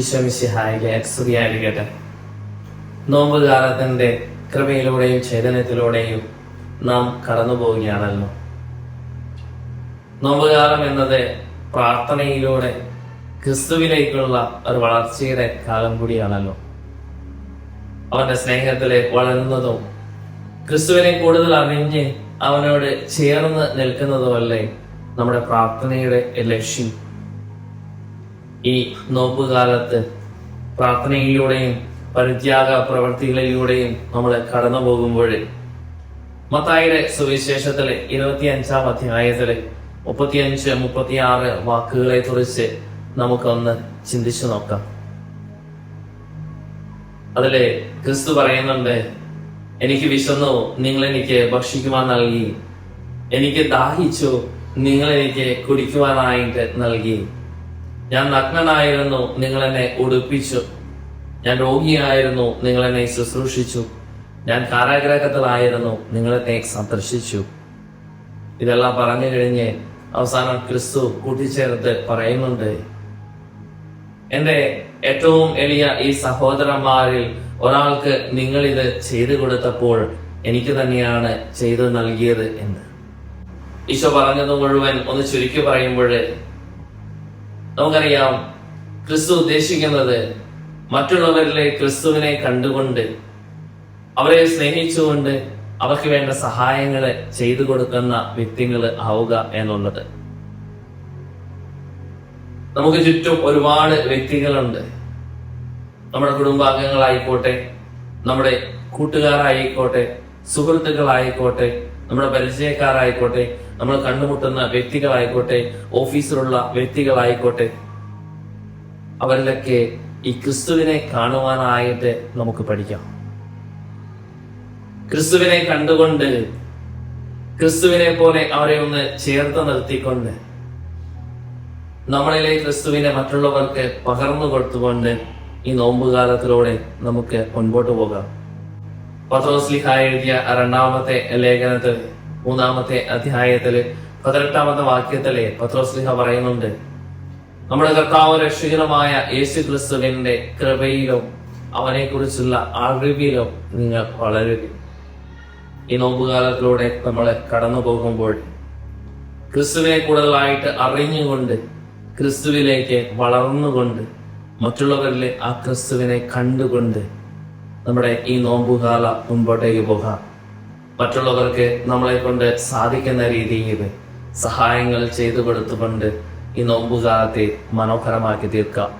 ഈശ്വമിശിഹായിലെ സ്തുതിയായിരിക്കട്ടെ നോമ്പുകാലത്തിന്റെ കൃപയിലൂടെയും ചൈതന്യത്തിലൂടെയും നാം കടന്നു പോവുകയാണല്ലോ നോമ്പുകാലം എന്നത് പ്രാർത്ഥനയിലൂടെ ക്രിസ്തുവിലേക്കുള്ള ഒരു വളർച്ചയുടെ കാലം കൂടിയാണല്ലോ. അവന്റെ സ്നേഹത്തിലെ വളരുന്നതും ക്രിസ്തുവിനെ കൂടുതൽ അറിഞ്ഞ് അവനോട് ചേർന്ന് നിൽക്കുന്നതുമല്ലേ നമ്മുടെ പ്രാർത്ഥനയുടെ ലക്ഷ്യം. ഈ നോമ്പ് നോമ്പുകാലത്ത് പ്രാർത്ഥനയിലൂടെയും പരിത്യാഗ പ്രവൃത്തികളിലൂടെയും നമ്മൾ കടന്നു പോകുമ്പോൾ മത്തായിയുടെ സുവിശേഷത്തിലെ ഇരുപത്തി അഞ്ചാം അധ്യായത്തിലെ മുപ്പത്തിയഞ്ച് മുപ്പത്തിയാറ് വാക്കുകളെ കുറിച്ച് നമുക്കൊന്ന് ചിന്തിച്ചു നോക്കാം. അതിലെ ക്രിസ്തു പറയുന്നുണ്ട് എനിക്ക് വിശന്നു നിങ്ങൾ എനിക്ക് ഭക്ഷിക്കുവാൻ നൽകി. എനിക്ക് ദാഹിച്ചു നിങ്ങൾ എനിക്ക് കുടിക്കുവാനായിട്ട് നൽകി. ഞാൻ നഗ്നനായിരുന്നു നിങ്ങൾ എന്നെ ഉടുപ്പിച്ചു. ഞാൻ രോഗിയായിരുന്നു നിങ്ങൾ എന്നെ ശുശ്രൂഷിച്ചു. ഞാൻ കാരാഗ്രഹത്തിലായിരുന്നു നിങ്ങൾ എന്നെ സന്ദർശിച്ചു. ഇതെല്ലാം പറഞ്ഞു കഴിഞ്ഞ് അവസാനം ക്രിസ്തു കൂട്ടിച്ചേർത്ത് പറയുന്നുണ്ട് എന്റെ ഏറ്റവും എളിയ ഈ സഹോദരന്മാരിൽ ഒരാൾക്ക് നിങ്ങൾ ഇത് ചെയ്തു കൊടുത്തപ്പോൾ എനിക്ക് തന്നെയാണ് ചെയ്തു നൽകിയത് എന്ന്. ഈശോ പറഞ്ഞത് മുഴുവൻ ഒന്ന് ചുരുക്കി പറയുമ്പോൾ നമുക്കറിയാം ക്രിസ്തു ഉദ്ദേശിക്കുന്നത് മറ്റുള്ളവരിലെ ക്രിസ്തുവിനെ കണ്ടുകൊണ്ട് അവരെ സ്നേഹിച്ചുകൊണ്ട് അവർക്ക് വേണ്ട സഹായങ്ങൾ ചെയ്തു കൊടുക്കുന്ന വ്യക്തികൾ ആവുക എന്നുള്ളത്. നമുക്ക് ചുറ്റും ഒരുപാട് വ്യക്തികളുണ്ട്. നമ്മുടെ കുടുംബാംഗങ്ങളായിക്കോട്ടെ നമ്മുടെ കൂട്ടുകാരായിക്കോട്ടെ സുഹൃത്തുക്കളായിക്കോട്ടെ നമ്മുടെ പരിചയക്കാരായിക്കോട്ടെ നമ്മൾ കണ്ടുമുട്ടുന്ന വ്യക്തികളായിക്കോട്ടെ ഓഫീസിലുള്ള വ്യക്തികളായിക്കോട്ടെ അവരിലൊക്കെ ഈ ക്രിസ്തുവിനെ കാണുവാനായിട്ട് നമുക്ക് പഠിക്കാം. ക്രിസ്തുവിനെ കണ്ടുകൊണ്ട് ക്രിസ്തുവിനെ പോലെ അവരെ ഒന്ന് ചേർത്ത് നിർത്തിക്കൊണ്ട് നമ്മളിലെ ക്രിസ്തുവിനെ മറ്റുള്ളവർക്ക് പകർന്നു കൊടുത്തുകൊണ്ട് ഈ നോമ്പുകാലത്തിലൂടെ നമുക്ക് മുൻപോട്ട് പോകാം. പത്രോസ്ലിഹ എഴുതിയ രണ്ടാമത്തെ ലേഖനത്തിൽ മൂന്നാമത്തെ അധ്യായത്തിൽ പതിനെട്ടാമത്തെ വാക്യത്തിലെ പത്രോസ്ലിഹ പറയുന്നുണ്ട് നമ്മുടെ കർത്താവ് രക്ഷകനുമായ യേശു ക്രിസ്തുവിന്റെ കൃപയിലും അവനെ കുറിച്ചുള്ള അറിവിലും നിങ്ങൾ വളരുക ഈ നോമ്പുകാലത്തിലൂടെ നമ്മൾ കടന്നു പോകുമ്പോൾ ക്രിസ്തുവിനെ കൂടുതലായിട്ട് അറിഞ്ഞുകൊണ്ട് ക്രിസ്തുവിലേക്ക് വളർന്നുകൊണ്ട് മറ്റുള്ളവരിലെ ആ ക്രിസ്തുവിനെ കണ്ടുകൊണ്ട് നമ്മുടെ ഈ നോമ്പുകാല മുമ്പോട്ടേക്ക് പോകാം. മറ്റുള്ളവർക്ക് നമ്മളെ കൊണ്ട് സാധിക്കുന്ന രീതിയിൽ സഹായങ്ങൾ ചെയ്തു കൊടുത്തുകൊണ്ട് ഈ നോമ്പുകാലത്തെ മനോഹരമാക്കി തീർക്കാം.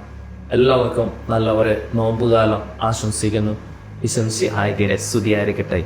എല്ലാവർക്കും നല്ല ഒരു നോമ്പുകാലം ആശംസിക്കുന്നു. വിശംസി ആയി തീരെ സ്തുതിയായിരിക്കട്ടെ.